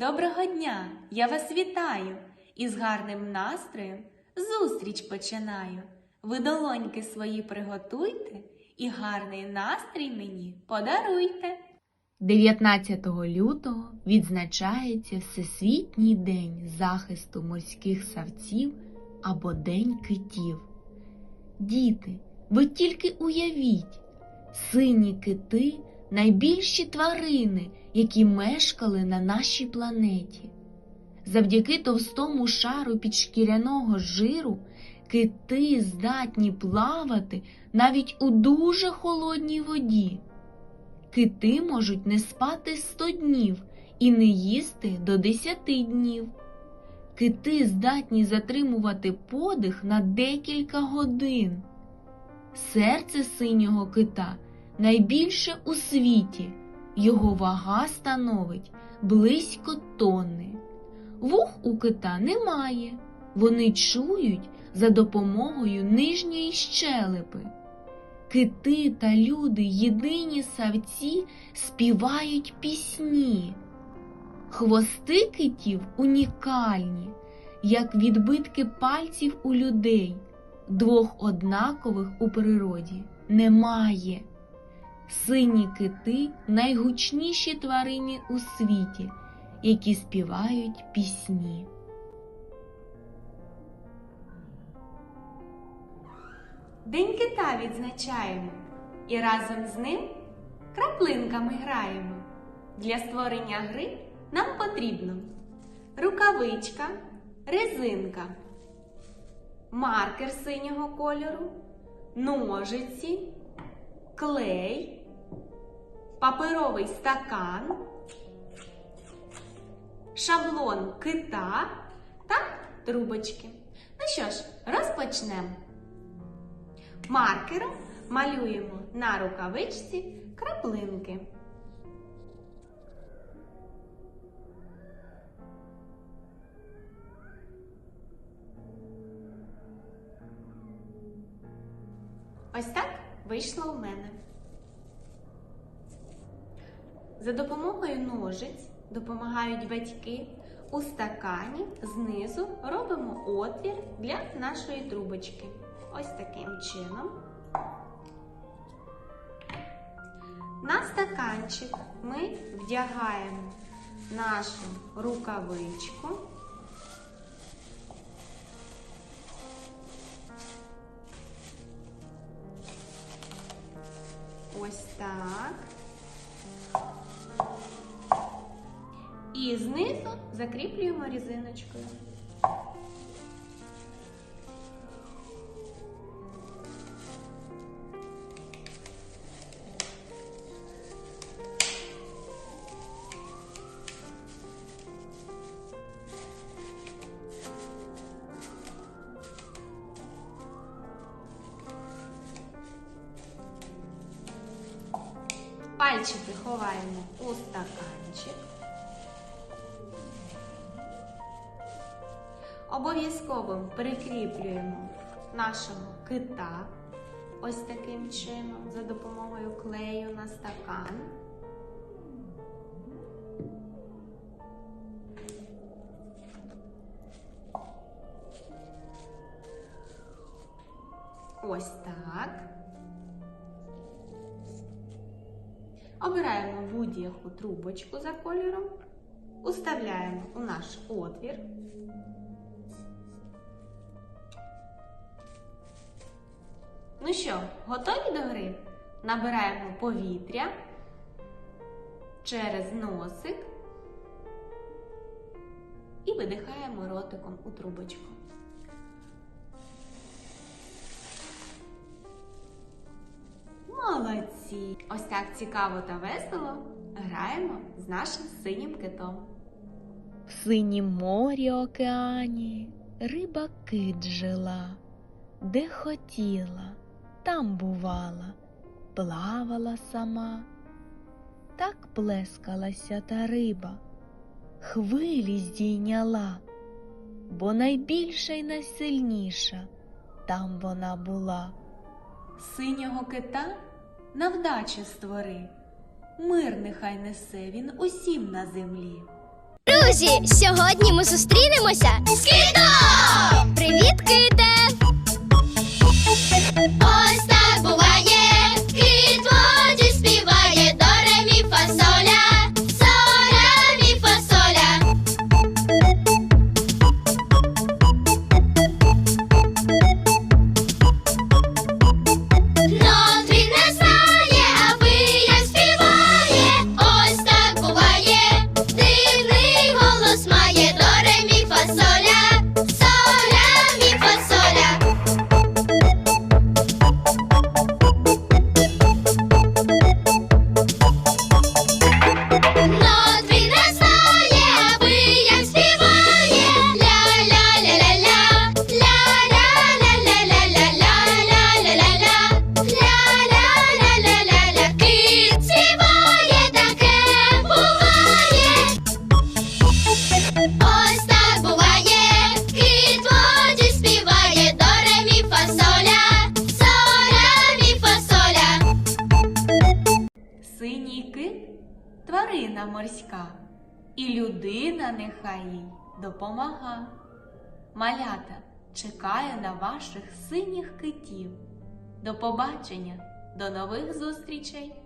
Доброго дня! Я вас вітаю і з гарним настроєм зустріч починаю. Ви долоньки свої приготуйте і гарний настрій мені подаруйте. 19 лютого відзначається Всесвітній день захисту морських савців або День китів. Діти, ви тільки уявіть, сині кити найбільші тварини, які мешкали на нашій планеті. Завдяки товстому шару підшкіряного жиру кити здатні плавати навіть у дуже холодній воді. Кити можуть не спати 100 днів і не їсти до 10 днів. Кити здатні затримувати подих на декілька годин. Серце синього кита найбільше у світі. Його вага становить близько тонни. Вух у кита немає. Вони чують за допомогою нижньої щелепи. Кити та люди, єдині савці, співають пісні. Хвости китів унікальні, як відбитки пальців у людей. Двох однакових у природі немає. Сині кити найгучніші тварини у світі, які співають пісні. День кита відзначаємо і разом з ним краплинками граємо. Для створення гри нам потрібно рукавичка, резинка, маркер синього кольору, ножиці, клей, паперовий стакан, шаблон кита та трубочки. Ну що ж, розпочнемо. Маркером малюємо на рукавичці краплинки. Ось так вийшло у мене. За допомогою ножиць допомагають батьки. У стакані знизу робимо отвір для нашої трубочки. Ось таким чином. На стаканчик ми вдягаємо нашу рукавичку. Ось так. І знизу закріплюємо різиночкою. Пальчики ховаємо у стаканчик. Обов'язково прикріплюємо нашого кита ось таким чином за допомогою клею на стакан. Ось так. Обираємо будь-яку трубочку за кольором, уставляємо у наш отвір. Ну що, готові до гри? Набираємо повітря через носик і видихаємо ротиком у трубочку. Молодці! Ось так цікаво та весело граємо з нашим синім китом. В синім морі океані риба кит жила, де хотіла, там бувала, плавала сама, так плескалася та риба, хвилі здійняла, бо найбільша й найсильніша там вона була. Синього кита на вдачі створи, мир нехай несе він усім на землі. Друзі, сьогодні ми зустрінемося з китом! Привіт, ките! Тварина морська і людина нехай їй допомага. Малята чекає на ваших синіх китів. До побачення, до нових зустрічей!